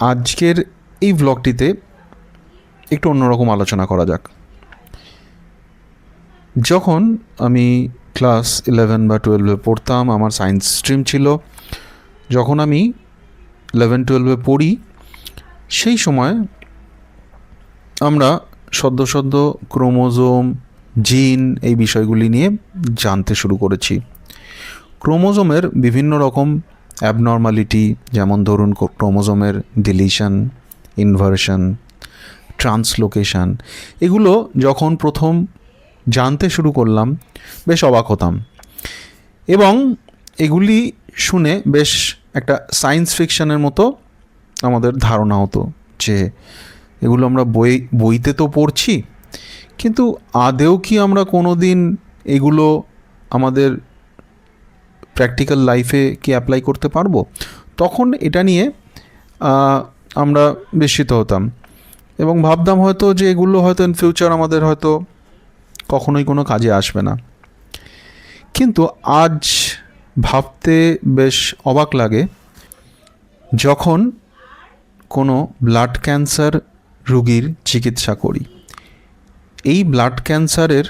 আজকের এই ব্লগটিতে একটু অন্যরকম আলোচনা করা যাক। যখন আমি ক্লাস ইলেভেন বা টুয়েলভে পড়তাম, আমার সায়েন্স স্ট্রিম ছিল। যখন আমি ইলেভেন টুয়েলভে পড়ি, সেই সময় আমরা সদ্য সদ্য ক্রোমোজোম, জিন এই বিষয়গুলি নিয়ে জানতে শুরু করেছি। ক্রোমোজোমের বিভিন্ন রকম অ্যাবনর্মালিটি যেমন ধরুন ক্রোমোজোমের ডিলিশন ইনভার্সন ট্রান্সলোকেশন এগুলো যখন প্রথম জানতে শুরু করলাম, বেশ অবাক হতাম। এবং এগুলি শুনে বেশ একটা সায়েন্স ফিকশনের মতো আমাদের ধারণা হতো যে এগুলো আমরা বই, বইতে তো পড়ছি, কিন্তু আদেও কি আমরা কোনো দিন এগুলো আমাদের প্র্যাকটিক্যাল লাইফে কি অ্যাপ্লাই করতে পারব? তখন এটা নিয়ে আমরা বিস্মিত হতাম। এবং ভাবতাম হয়তো যে এগুলো হয়তো ইন ফিউচার আমাদের হয়তো কখনোই কোনো কাজে আসবে না। কিন্তু আজ ভাবতে বেশ অবাক লাগে, যখন কোনো ব্লাড ক্যান্সার রুগীর চিকিৎসা করি। এই ব্লাড ক্যান্সারের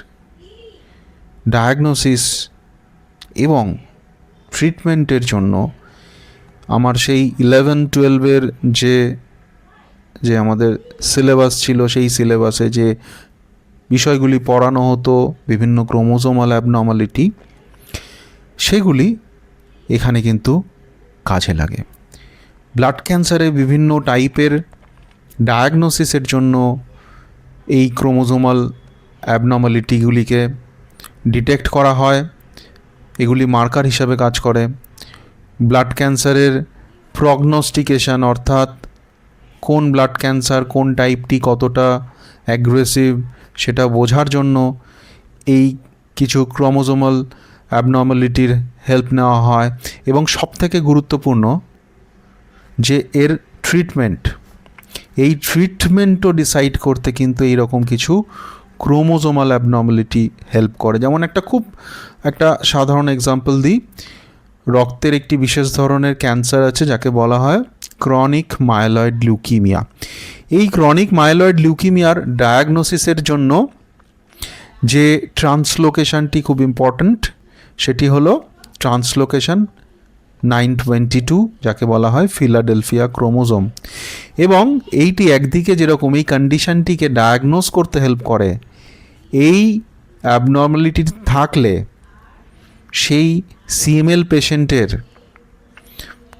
ডায়াগনোসিস এবং ট্রিটমেন্টের জন্য আমার সেই ইলেভেন টুয়েলভের যে যে আমাদের সিলেবাস ছিল, সেই সিলেবাসে যে বিষয়গুলি পড়ানো হতো, বিভিন্ন ক্রোমোজোমাল অ্যাবনর্মালিটি সেগুলি এখানে কিন্তু কাজে লাগে। ব্লাড ক্যান্সারে বিভিন্ন টাইপের ডায়াগনোসিসের জন্য এই ক্রোমোজোমাল অ্যাবনর্মালিটিগুলিকে ডিটেক্ট করা হয়। এগুলি মার্কার হিসাবে কাজ করে। ব্লাড ক্যান্সারের প্রগনোস্টিকেশন অর্থাৎ কোন ব্লাড ক্যান্সার, কোন টাইপটি কতটা অ্যাগ্রেসিভ সেটা বোঝার জন্য এই কিছু ক্রোমোজোমাল অ্যাবনর্মালিটির হেল্প নেওয়া হয়। এবং সবথেকে গুরুত্বপূর্ণ যে এর ট্রিটমেন্ট এই ট্রিটমেন্টও ডিসাইড করতে কিন্তু এইরকম কিছু ক্রোমোজোমাল অ্যাবনর্মালিটি হেল্প করে। যেমন একটা খুব একটা সাধারণ এক্সাম্পল দিই। রক্তের একটি বিশেষ ধরনের ক্যান্সার আছে যাকে বলা হয় ক্রনিক মায়ালয়েড লিউকিমিয়া এই ক্রনিক মায়ালয়েড লিউকিমিয়ার ডায়াগনোসিসের জন্য যে ট্রান্সলোকেশনটি খুব ইম্পর্ট্যান্ট সেটি হলো ট্রান্সলোকেশন নাইন টোয়েন্টি টু যাকে বলা হয় ফিলাডেলফিয়া ক্রোমোজোম এবং এইটি একদিকে যেরকম এই কন্ডিশনটিকে ডায়াগনোস করতে হেল্প করে এই অ্যাবনর্মালিটি থাকলে সেই সিএমএল পেশেন্টের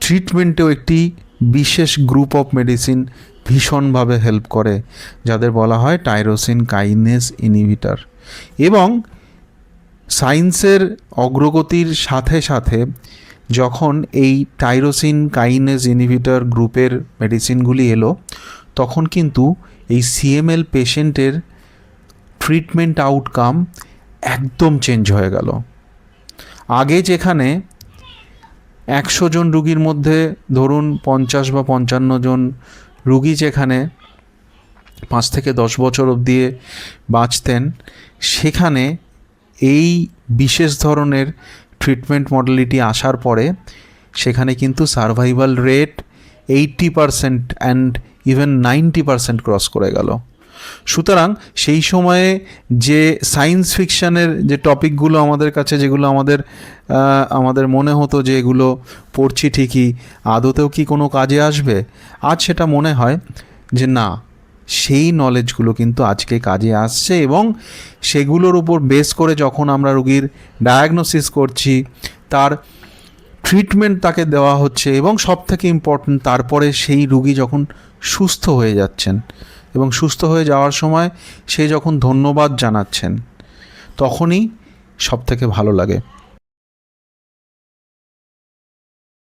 ট্রিটমেন্টেও একটি বিশেষ গ্রুপ অফ মেডিসিন ভীষণভাবে হেল্প করে, যাদের বলা হয় টাইরোসিন কাইনেস ইনহিবিটার এবং সায়েন্সের অগ্রগতির সাথে সাথে যখন এই টাইরোসিন কাইনেস ইনহিবিটার গ্রুপের মেডিসিনগুলি এলো, তখন কিন্তু এই সিএমএল পেশেন্টের ট্রিটমেন্ট আউটকাম একদম চেঞ্জ হয়ে গেল। আগে যেখানে একশো জন রুগীর মধ্যে ধরুন পঞ্চাশ বা পঞ্চান্ন জন রুগী যেখানে পাঁচ থেকে দশ বছর অবধি বাঁচতেন, সেখানে এই বিশেষ ধরনের ট্রিটমেন্ট মডেলিটি আসার পরে সেখানে কিন্তু survival rate eighty percent and even ninety percent cross করে গেল। সুতরাং সেই সময়ে যে সায়েন্স ফিকশানের যে টপিকগুলো আমাদের কাছে, যেগুলো আমাদের আমাদের মনে হতো যে এগুলো পড়ছি ঠিকই, আদতেও কি কোনো কাজে আসবে? আজ সেটা মনে হয় যে না, সেই নলেজগুলো কিন্তু আজকে কাজে আসছে এবং সেগুলোর উপর বেস করে যখন আমরা রুগীর ডায়াগনোসিস করছি, তার ট্রিটমেন্ট তাকে দেওয়া হচ্ছে এবং সব থেকে ইম্পর্ট্যান্ট তারপরে সেই রুগী যখন সুস্থ হয়ে যাচ্ছেন। এবং সুস্থ হয়ে যাওয়ার সময় সে যখন ধন্যবাদ জানাচ্ছেন তখনই সব থেকে ভালো লাগে।